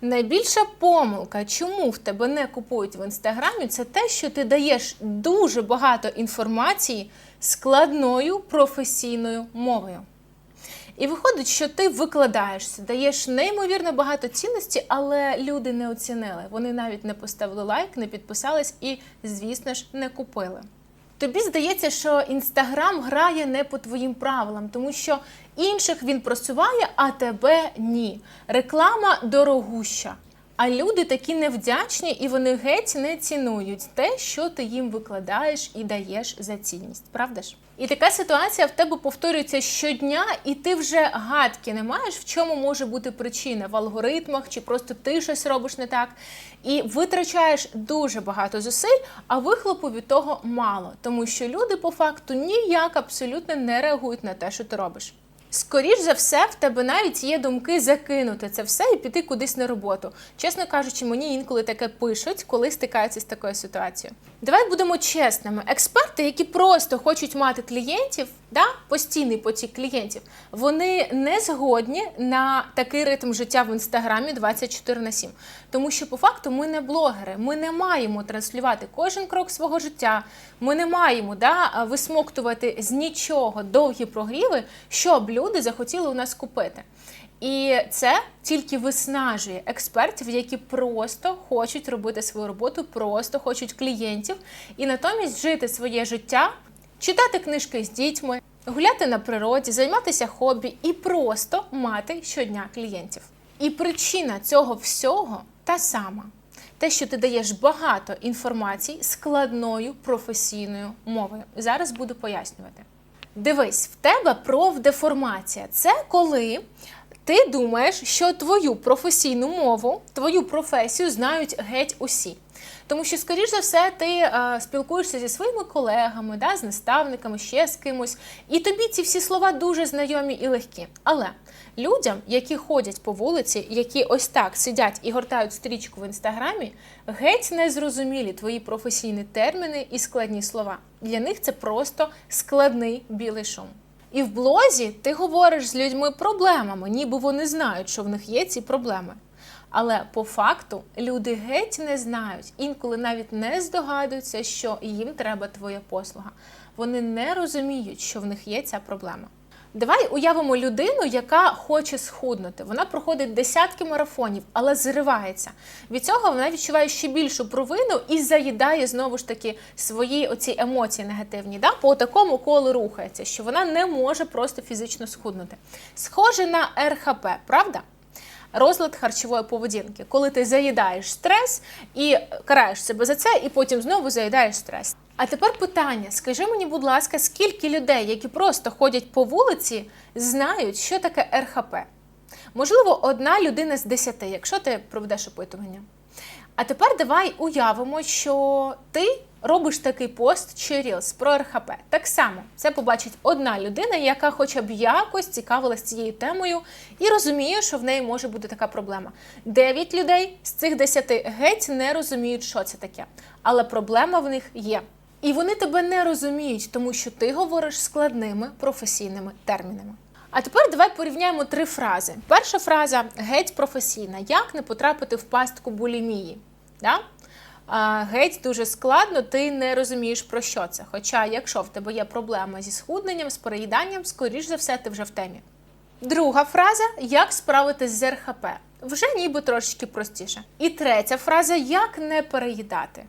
Найбільша помилка, чому в тебе не купують в інстаграмі, це те, що ти даєш дуже багато інформації складною професійною мовою. І виходить, що ти викладаєшся, даєш неймовірно багато цінності, але люди не оцінили. Вони навіть не поставили лайк, не підписались і, звісно ж, не купили. Тобі здається, що інстаграм грає не по твоїм правилам, тому що інших він просуває, а тебе ні. Реклама дорогуща. А люди такі невдячні і вони геть не цінують те, що ти їм викладаєш і даєш за цінність, правда ж? І така ситуація в тебе повторюється щодня, і ти вже гадки не маєш, в чому може бути причина в алгоритмах, чи просто ти щось робиш не так. І витрачаєш дуже багато зусиль, а вихлопу від того мало, тому що люди по факту ніяк абсолютно не реагують на те, що ти робиш. Скоріш за все, в тебе навіть є думки закинути це все і піти кудись на роботу. Чесно кажучи, мені інколи таке пишуть, коли стикаються з такою ситуацією. Давай будемо чесними. Експерти, які просто хочуть мати клієнтів, да, постійний потік клієнтів, вони не згодні на такий ритм життя в інстаграмі 24 на 7. Тому що по факту ми не блогери, ми не маємо транслювати кожен крок свого життя. Ми не маємо да, висмоктувати з нічого довгі прогріви, щоб люди захотіли у нас купити. І це тільки виснажує експертів, які просто хочуть робити свою роботу, просто хочуть клієнтів, і натомість жити своє життя, читати книжки з дітьми, гуляти на природі, займатися хобі і просто мати щодня клієнтів. І причина цього всього та сама. Те, що ти даєш багато інформації складною професійною мовою. Зараз буду пояснювати. Дивись, в тебе профдеформація. Це коли ти думаєш, що твою професійну мову, твою професію знають геть усі. Тому що, скоріш за все, ти е, спілкуєшся зі своїми колегами, да, з наставниками, ще з кимось, і тобі ці всі слова дуже знайомі і легкі. Але людям, які ходять по вулиці, які ось так сидять і гортають стрічку в інстаграмі, геть не зрозумілі твої професійні терміни і складні слова. Для них це просто складний білий шум. І в блозі ти говориш з людьми проблемами, ніби вони знають, що в них є ці проблеми. Але по факту люди геть не знають, інколи навіть не здогадуються, що їм треба твоя послуга. Вони не розуміють, що в них є ця проблема. Давай уявимо людину, яка хоче схуднути. Вона проходить десятки марафонів, але зривається. Від цього вона відчуває ще більшу провину і заїдає знову ж таки свої оці емоції негативні. Да? По такому колу рухається, що вона не може просто фізично схуднути. Схоже на РХП, правда? Розлад харчової поведінки, коли ти заїдаєш стрес і караєш себе за це, і потім знову заїдаєш стрес. А тепер питання: скажи мені, будь ласка, скільки людей, які просто ходять по вулиці, знають, що таке РХП? Можливо, одна людина з десяти, якщо ти проведеш опитування. А тепер давай уявимо, що ти робиш такий пост чи рілс про РХП. Так само це побачить одна людина, яка хоча б якось цікавилась цією темою і розуміє, що в неї може бути така проблема. Дев'ять людей з цих десяти геть не розуміють, що це таке. Але проблема в них є. І вони тебе не розуміють, тому що ти говориш складними професійними термінами. А тепер давай порівняємо три фрази. Перша фраза геть професійна. Як не потрапити в пастку булімії? Да? Геть дуже складно, ти не розумієш про що це. Хоча, якщо в тебе є проблема зі схудненням, з переїданням, скоріш за все, ти вже в темі. Друга фраза як справитись з РХП. Вже ніби трошечки простіше. І третя фраза як не переїдати.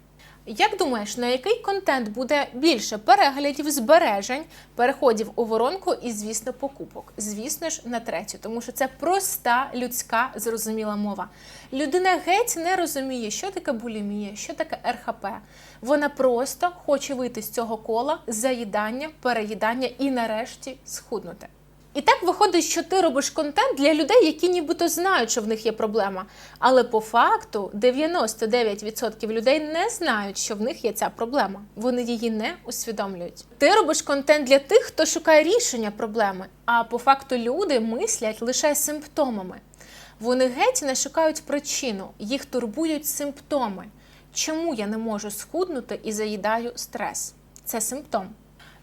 Як думаєш, на який контент буде більше переглядів, збережень, переходів у воронку і, звісно, покупок? Звісно ж, на третю, тому що це проста людська зрозуміла мова. Людина геть не розуміє, що таке булімія, що таке РХП. Вона просто хоче вийти з цього кола заїдання, переїдання і нарешті схуднути. І так виходить, що ти робиш контент для людей, які нібито знають, що в них є проблема. Але по факту 99% людей не знають, що в них є ця проблема. Вони її не усвідомлюють. Ти робиш контент для тих, хто шукає рішення проблеми. А по факту люди мислять лише симптомами. Вони геть не шукають причину, їх турбують симптоми. Чому я не можу схуднути і заїдаю стрес? Це симптом.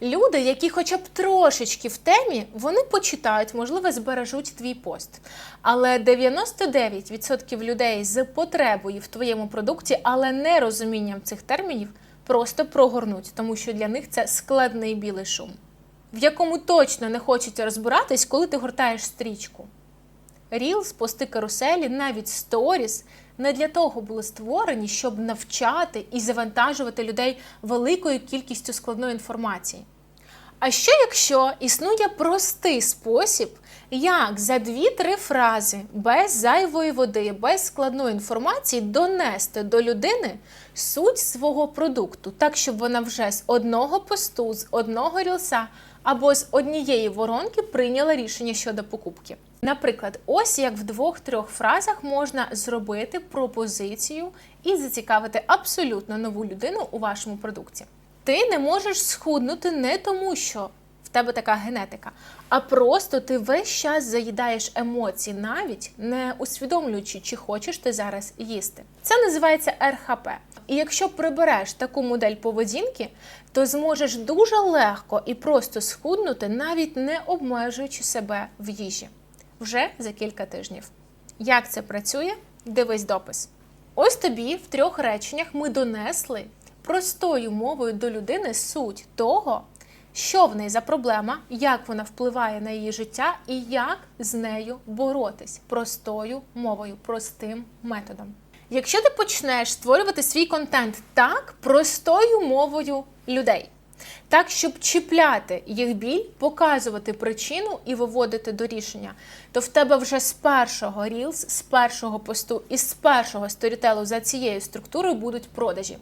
Люди, які хоча б трошечки в темі, вони почитають, можливо, збережуть твій пост. Але 99% людей з потребою в твоєму продукті, але не розумінням цих термінів, просто прогорнуть, тому що для них це складний білий шум, в якому точно не хочеться розбиратись, коли ти гортаєш стрічку. Reels, пости каруселі, навіть сторіс не для того були створені, щоб навчати і завантажувати людей великою кількістю складної інформації. А що якщо існує простий спосіб, як за 2-3 фрази без зайвої води, без складної інформації донести до людини суть свого продукту, так щоб вона вже з одного посту, з одного рілса або з однієї воронки прийняла рішення щодо покупки? Наприклад, ось як в двох-трьох фразах можна зробити пропозицію і зацікавити абсолютно нову людину у вашому продукті. Ти не можеш схуднути не тому, що в тебе така генетика, а просто ти весь час заїдаєш емоції, навіть не усвідомлюючи, чи хочеш ти зараз їсти. Це називається РХП. І якщо прибереш таку модель поведінки, то зможеш дуже легко і просто схуднути, навіть не обмежуючи себе в їжі вже за кілька тижнів. Як це працює? Дивись допис. Ось тобі в трьох реченнях ми донесли простою мовою до людини суть того, що в неї за проблема, як вона впливає на її життя і як з нею боротись простою мовою, простим методом. Якщо ти почнеш створювати свій контент так простою мовою людей, так, щоб чіпляти їх біль, показувати причину і виводити до рішення, то в тебе вже з першого Reels, з першого посту і з першого сторітелу за цією структурою будуть продажі.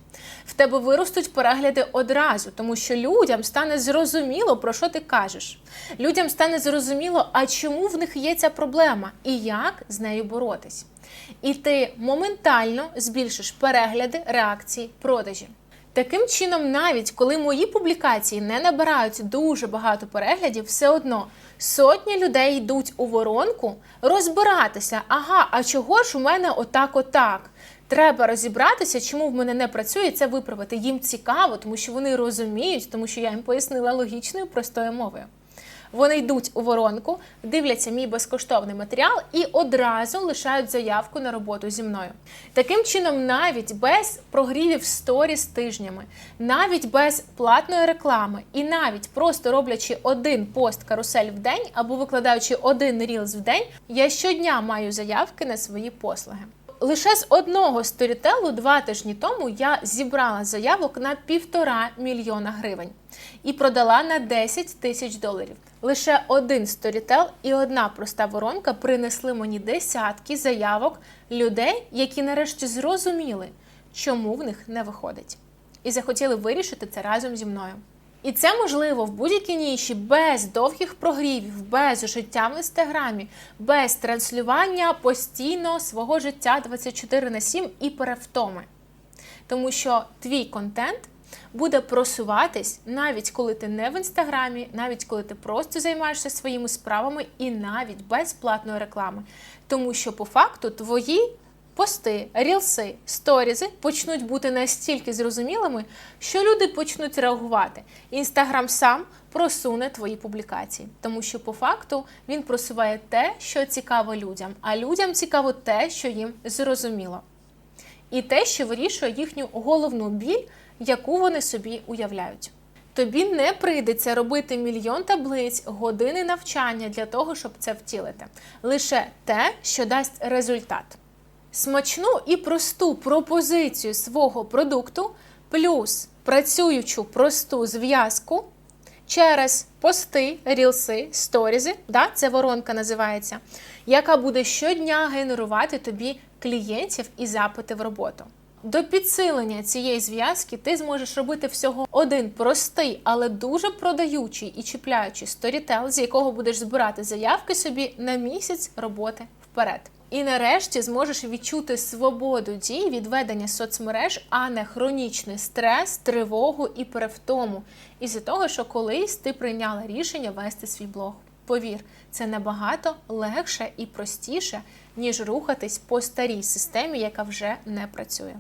В тебе виростуть перегляди одразу, тому що людям стане зрозуміло, про що ти кажеш. Людям стане зрозуміло, а чому в них є ця проблема і як з нею боротись. І ти моментально збільшиш перегляди, реакції, продажі. Таким чином, навіть коли мої публікації не набирають дуже багато переглядів, все одно сотні людей йдуть у воронку розбиратися. Ага, а чого ж у мене отак, отак? Треба розібратися, чому в мене не працює це виправити. Їм цікаво, тому що вони розуміють, тому що я їм пояснила логічною простою мовою. Вони йдуть у воронку, дивляться мій безкоштовний матеріал і одразу лишають заявку на роботу зі мною. Таким чином, навіть без прогрівів сторіс тижнями, навіть без платної реклами, і навіть просто роблячи один пост карусель в день або викладаючи один рілз в день, я щодня маю заявки на свої послуги. Лише з одного сторітелу два тижні тому я зібрала заявок на півтора мільйона гривень і продала на 10 тисяч доларів. Лише один сторітел і одна проста воронка принесли мені десятки заявок людей, які нарешті зрозуміли, чому в них не виходить, і захотіли вирішити це разом зі мною. І це можливо в будь-якій ніші без довгих прогрівів, без життя в інстаграмі, без транслювання постійно свого життя 24 на 7 і перевтоми. Тому що твій контент буде просуватись навіть коли ти не в інстаграмі, навіть коли ти просто займаєшся своїми справами і навіть без платної реклами. Тому що по факту твої пости, рілси, сторізи почнуть бути настільки зрозумілими, що люди почнуть реагувати. Інстаграм сам просуне твої публікації, тому що по факту він просуває те, що цікаво людям, а людям цікаво те, що їм зрозуміло. І те, що вирішує їхню головну біль, яку вони собі уявляють. Тобі не прийдеться робити мільйон таблиць, години навчання для того, щоб це втілити. Лише те, що дасть результат смачну і просту пропозицію свого продукту, плюс працюючу просту зв'язку через пости, рілси, сторізи, да, це воронка називається, яка буде щодня генерувати тобі клієнтів і запити в роботу. До підсилення цієї зв'язки ти зможеш робити всього один простий, але дуже продаючий і чіпляючий сторітел, з якого будеш збирати заявки собі на місяць роботи вперед. І нарешті зможеш відчути свободу дій від ведення соцмереж, а не хронічний стрес, тривогу і перевтому. Із-за того, що колись ти прийняла рішення вести свій блог. Повір, це набагато легше і простіше, ніж рухатись по старій системі, яка вже не працює.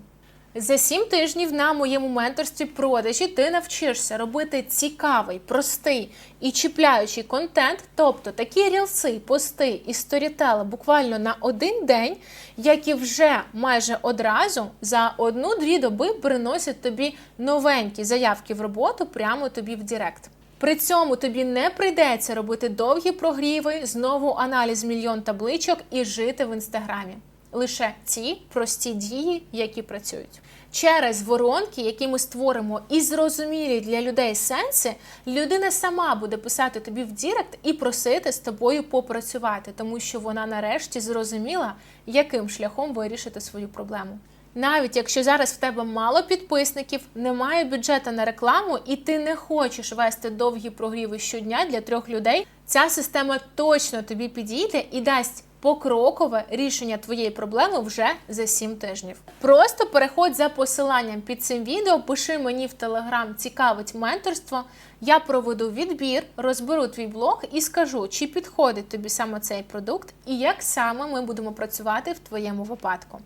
За сім тижнів на моєму менторстві продажі ти навчишся робити цікавий, простий і чіпляючий контент, тобто такі рілси, пости і сторітели буквально на один день, які вже майже одразу за одну-дві доби приносять тобі новенькі заявки в роботу прямо тобі в Директ. При цьому тобі не прийдеться робити довгі прогріви, знову аналіз мільйон табличок і жити в інстаграмі. Лише ті прості дії, які працюють. Через воронки, які ми створимо і зрозумілі для людей сенси, людина сама буде писати тобі в Дірект і просити з тобою попрацювати, тому що вона нарешті зрозуміла, яким шляхом вирішити свою проблему. Навіть якщо зараз в тебе мало підписників, немає бюджету на рекламу, і ти не хочеш вести довгі прогріви щодня для трьох людей, ця система точно тобі підійде і дасть покрокове рішення твоєї проблеми вже за 7 тижнів. Просто переходь за посиланням під цим відео, пиши мені в телеграм, цікавить менторство. Я проведу відбір, розберу твій блог і скажу, чи підходить тобі саме цей продукт і як саме ми будемо працювати в твоєму випадку.